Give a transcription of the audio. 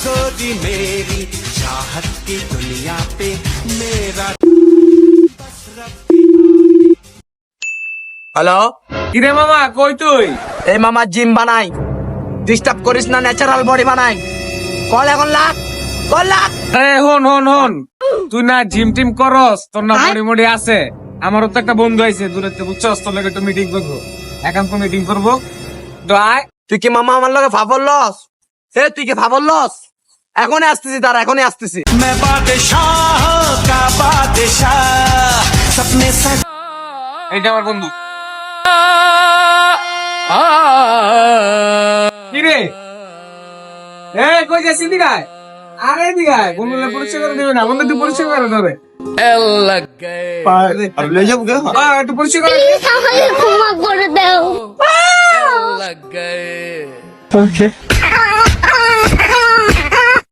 की मेरी चाहत की दुनिया पे मेरा হ্যালো কিরে মামা কই তুই এই মামা জিম বানাই ডিস্টার্ব করিস না ন্যাচারাল বডি বানাই কল এখন লাখ কল লাখ এ হন হন হন তুই না জিম টিম করস তোর না বডি মডি আছে আমারও তো একটা বন্ধু আইছে দূরের থেকে বুঝছস তোর লাগে একটু মিটিং করবো একান্ত মিটিং করবো তো আয় তুই কি মামা আমার লগে ফাফর লস এ তুই কি ফাফর লস এখনই আসতেছি তার এখনই আসতেছি। এইটা আমার বন্ধু। কিরে? এ কই যাচ্ছি দিঘায় আরে দিঘায় বন্ধুদের পরিচয় করে দেবে না বন্ধু পরিচয় করে দেবে একটু